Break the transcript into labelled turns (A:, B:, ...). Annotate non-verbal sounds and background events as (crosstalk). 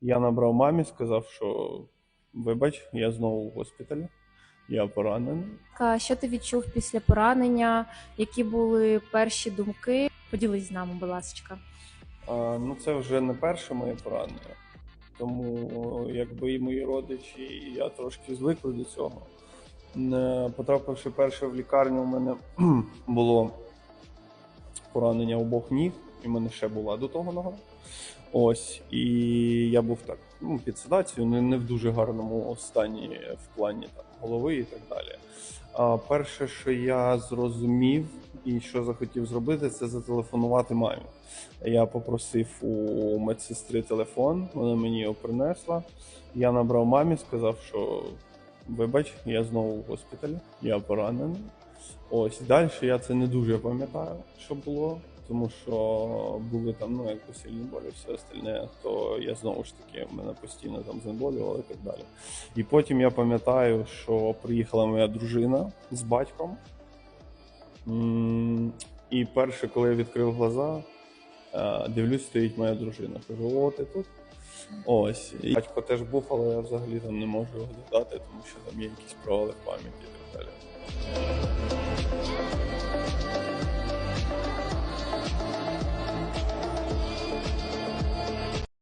A: Я набрав мамі, сказав, що вибач, я знову в госпіталі, я поранений.
B: А Що ти відчув після поранення? Які були перші думки? Поділись з нами, будь ласка.
A: А, ну, це вже не перше моє поранення. Тому якби і мої родичі, і я трошки звикли до цього. Не потрапивши перше в лікарню, у мене (clears throat) було поранення обох ніг, і в мене ще була до того нога. Ось, і я був так ну, під седацією, не, не в дуже гарному стані в плані там, голови і так далі. А перше, що я зрозумів і що захотів зробити, це зателефонувати мамі. Я попросив у медсестри телефон, вона мені його принесла. Я набрав мамі, сказав, що вибач, я знову в госпіталі, я поранений. Ось далі я це не дуже пам'ятаю, що було, тому що були там ну, якби сильні болі, все остальне, то я знову ж таки мене постійно там знеболювало і так далі. І потім я пам'ятаю, що приїхала моя дружина з батьком. І перше, коли я відкрив глаза, е, дивлюсь, стоїть моя дружина. Кажу, о, ти тут. Ось. І батько теж був, але я взагалі там не можу його додати, тому що там є якісь провали в пам'яті і так далі.